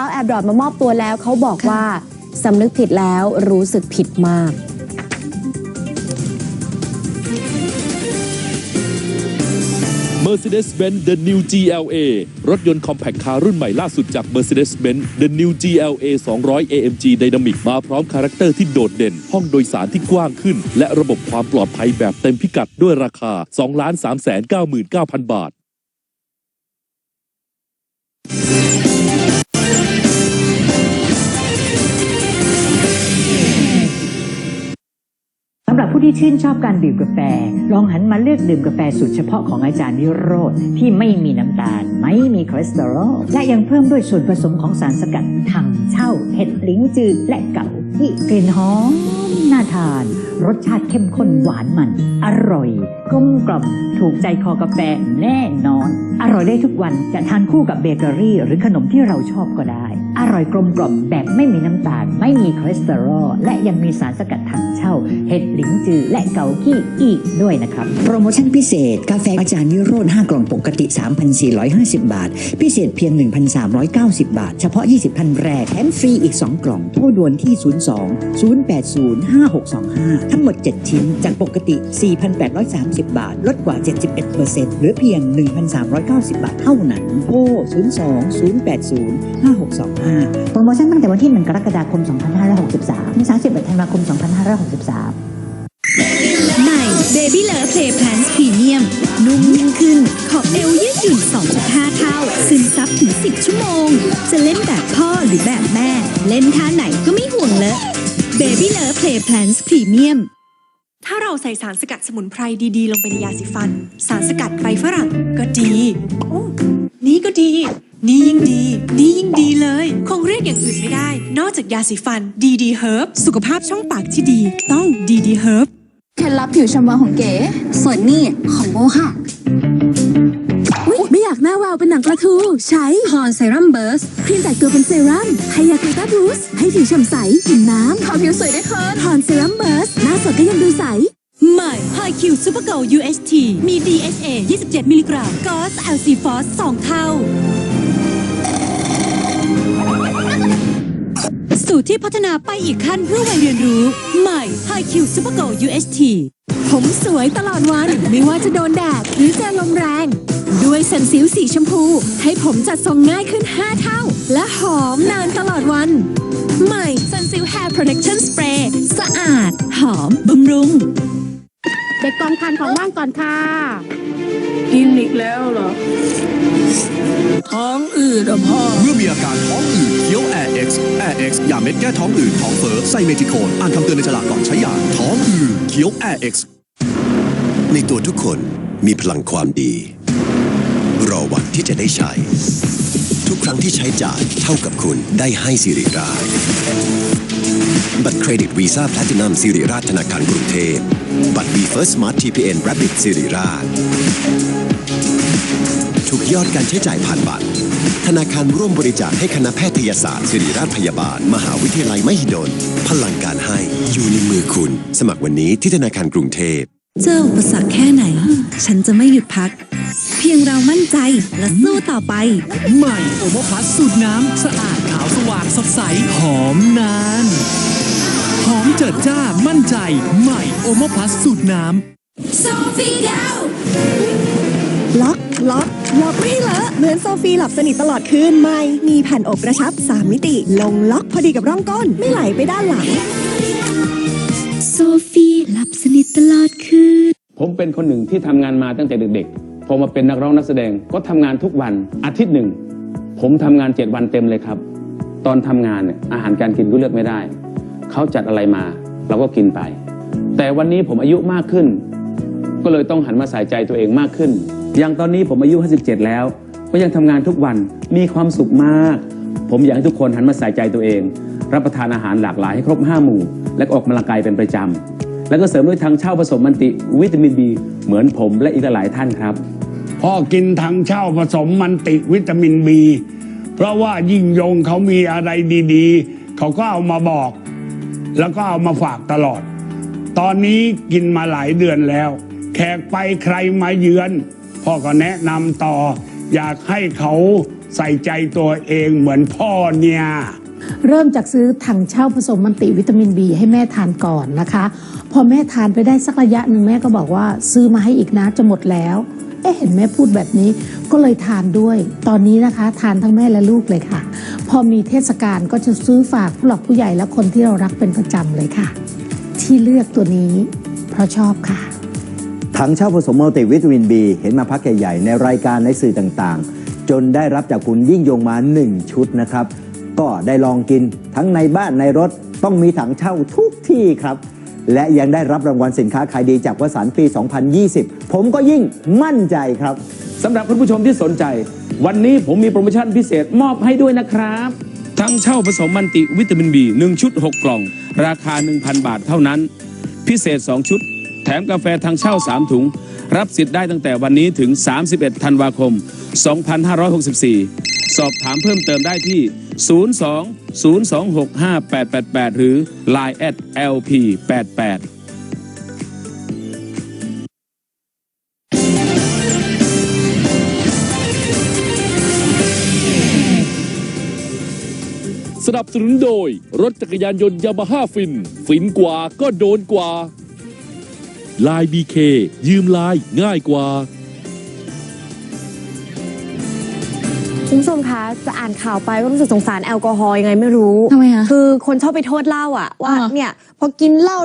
ช้าแอบดรอปมามอบตัวแล้วเขาบอกว่าสำนึกผิดแล้วรู้สึกผิดมาก Mercedes-Benz The New GLA รถยนต์คอมแพคคาร์รุ่นใหม่ล่าสุดจาก Mercedes-Benz The New GLA 200 AMG Dynamic มาพร้อมคาแรคเตอร์ที่โดดเด่น ห้องโดยสารที่กว้างขึ้น และระบบความปลอดภัยแบบเต็มพิกัดด้วยราคา 2,399,000 บาทสำหรับผู้ที่ ที่ชื่นชอบการดื่มกาแฟ ลองหันมาเลือกดื่มกาแฟสูตรเฉพาะของอาจารย์นิโรธที่ไม่มีน้ำตาล ไม่มีคอเลสเตอรอลและยังเพิ่มด้วยส่วนผสมของสารสกัดถังเช่าเห็ดลิ้นจืดและเก่าที่กลิ่นหอมน่าทาน รสชาติเข้มข้นหวานมัน อร่อยกลมกล่อมถูกใจคอกาแฟแน่นอน อร่อยได้ทุกวันจะทานคู่กับเบเกอรี่ หรือขนมที่เราชอบก็ได้ ร่อยกลมกล่อมแบบไม่มีน้ำตาล ไม่มีคอเลสเตอรอลและยังมีสารสกัดถังเช่า เห็ดหลิงจือและเกากี้อีกด้วยนะครับ โปรโมชั่นพิเศษ กาแฟอาจารย์นิโรธ5กล่องปกติ 3,450 บาท พิเศษเพียง 1,390 บาท เฉพาะ 20พันแรกแถมฟรีอีก 2 กล่อง โทรด่วนที่ 02 080 5625 ทั้งหมด 7 ชิ้นจากปกติ 4,830 บาท ลดกว่า 71%เหลือเพียง 1,390 บาทเท่านั้นโทร02 080 5625โปรโมชั่นตั้งแต่วันที่ 1 กรกฎาคม 2563 ถึง 31 ธันวาคม 2563 ใหม่ Baby Love Play Plans Premium นุ่มยิ่งขึ้น ขอบเอวยืดหยุ่น 2.5 เท่า ซึมซับถึง 10 ชั่วโมง จะเล่นแบบพ่อหรือแบบแม่ เล่นท่าไหนก็ไม่ห่วงเลย Baby Love Play Plans Premium ถ้าเราใส่สารสกัดสมุนไพรดีๆ ลงไปในยาสีฟัน สารสกัดใบฝรั่งก็ดีโอ้นี่ก็ดี นี่ยิ่งดี นี่ยิ่งดีเลย คงเรียกอย่างอื่นไม่ได้ นอกจากยาสีฟันดีดีเฮิร์บสุขภาพช่องปากที่ดี ต้องดีดีเฮิร์บเคล็ดลับผิวชำวาของเก๋ส่วนนี่ของโบค่ะอุ๊ยไม่อยากหน้าวาวเป็นหนังปลาทู ใช้พอนเซรั่มเบิร์สครีมแต่งตัวเป็นเซรั่มไฮยากูต้าบูสต์ให้ผิวฉ่ำใสกินน้ำขอผิวสวยได้ค่ะพอนเซรั่มเบิร์สหน้าสดก็ยังดูใสใหม่ High Q Super Go UHT มี DHA 27 มิลลิกรัม GOS LC Force 2 เท่า สูตรที่พัฒนาไปอีกขั้นเพื่อวัยเรียนรู้ ใหม่ High Q Super Go UHT ผมสวยตลอดวัน ไม่ว่าจะโดนแดดหรือเจอลมแรง ด้วยสันซิลสีชมพู ให้ผมจัดทรงง่ายขึ้น 5 เท่า และหอมนานตลอดวัน ใหม่ Sunsil Hair Protection Spray สะอาด หอมบำรุง เด็กกองทานของว่างก่อนค่ะ กินอีกแล้วเหรอ ท้องอืดอะพ่อ เมื่อมีอาการท้องอืดเคี้ยว Air X Air X ยาเม็ดแก้ท้องอืดท้องเฟ้อไซเมทิโคนอ่านคำเตือนในฉลากก่อนใช้ยาท้องอืดเคี้ยว Air X ในตัวทุกคนมีพลังความดี รอวันที่จะได้ใช้ ทุกครั้งที่ใช้จ่ายเท่ากับคุณได้ให้สิริราช บัตรเครดิตวีซ่าแพลตินัมสิริราชธนาคารกรุงเทพ บัตร B First Smart TPN Rapid สิริราชทุกยอดการใช้จ่ายผ่านบัตร ธนาคารร่วมบริจาคให้คณะแพทยศาสตร์ศิริราชพยาบาล มหาวิทยาลัยมหิดล พลังการให้อยู่ในมือคุณ สมัครวันนี้ที่ธนาคารกรุงเทพ เจออุปสรรคแค่ไหน ฉันจะไม่หยุดพัก เพียงเรามั่นใจและสู้ต่อไป ใหม่โอโมพลัสสูตรน้ำ สะอาดขาวสว่างสดใส หอมนานห อมเจิดจ้ามั่นใจ ใหม่โอโมพลัสสูตรน้ำล็อกล็อกล็อกไม่ให้เลอะเหมือนโซฟีหลับสนิทตลอดคืนไม่ มีแผ่นอบกระชับ 3 มิติ ลงล็อกพอดีกับร่องก้น ไม่ไหลไปด้านหลัง โซฟีหลับสนิทตลอดคืน ผมเป็นคนหนึ่งที่ทำงานมาตั้งแต่เด็กๆ พอมาเป็นนักร้องนักแสดงก็ทำงานทุกวันอาทิตย์หนึ่ง ผมทำงานเจ็ดวันเต็มเลยครับ ตอนทำงานเนี่ยอาหารการกินก็เลือกไม่ได้ เขาจัดอะไรมาเราก็กินไป แต่วันนี้ผมอายุมากขึ้น ก็เลยต้องหันมาใส่ใจตัวเองมากขึ้น อย่างตอนนี้ผมอายุ 57 แล้ว ก็ยังทำงานทุกวันมีความสุขมาก ผมอยากให้ทุกคนหันมาใส่ใจตัวเอง รับประทานอาหารหลากหลายให้ครบห้าหมู่ และออกกำลังกายเป็นประจำแล้วก็เสริมด้วยทางเช่าผสมมันติวิตามินบีเหมือนผมและอีกหลายท่านครับพ่อกินทางเช่าผสมมันติวิตามินบีเพราะว่ายิ่งยงเขามีอะไรดีๆ เขาก็เอามาบอก แล้วก็เอามาฝากตลอด ตอนนี้กินมาหลายเดือนแล้ว แขกไปใครมาเยือน พ่อก็แนะนำต่อ อยากให้เขาใส่ใจตัวเองเหมือนพ่อเนี่ยเริ่มจากซื้อถังเช่าผสมมันติวิตามินบีให้แม่ทานก่อนนะคะ พอแม่ทานไปได้สักระยะหนึ่งแม่ก็บอกว่า ซื้อมาให้อีกนะจะหมดแล้ว เอ๊ะเห็นแม่พูดแบบนี้ก็เลยทานด้วย ตอนนี้นะคะ ทานทั้งแม่และลูกเลยค่ะ พอมีเทศกาลก็จะซื้อฝากผู้หลักผู้ใหญ่และคนที่เรารักเป็นประจำเลยค่ะ ที่เลือกตัวนี้เพราะชอบค่ะ ถังเช่าผสมมัลติวิตามิน B เห็นมาพักใหญ่ๆในรายการในสื่อต่างๆ จนได้รับจากคุณยิ่งยงมา 1 ชุดนะครับ ก็ได้ลองกินทั้งในบ้านในรถต้องมีถังเช่าทุกที่ครับ และยังได้รับรางวัลสินค้าขายดีจากวสานต์ปี 2020 ผมก็ยิ่งมั่นใจครับสำหรับคุณผู้ชมที่สนใจ วันนี้ผมมีโปรโมชั่นพิเศษมอบให้ด้วยนะครับทั้งเช่าผสมมันติวิตามิน B 1ชุด 6 กล่อง ราคา 1,000 บาทเท่านั้น พิเศษ 2 ชุด แถมกาแฟทางเช่า 3 ถุง รับสิทธิ์ได้ตั้งแต่วันนี้ถึง 31 ธันวาคม 2564 สอบถามเพิ่มเติมได้ที่ 02 026 5888 หรือ Line at lp88 สนับสนุนโดย รถจักรยานยนต์ยามาฮ่าฟิน ฟินกว่าก็โดนกว่า ลายบีเคยืมลายง่ายกว่า คุณผู้ชมคะจะอ่านข่าวไปก็รู้สึกสงสารแอลกอฮอล์ยังไงไม่รู้ ทำไมอะคือคนชอบไปโทษเหล้าอะว่าเนี่ยพอกินเหล้า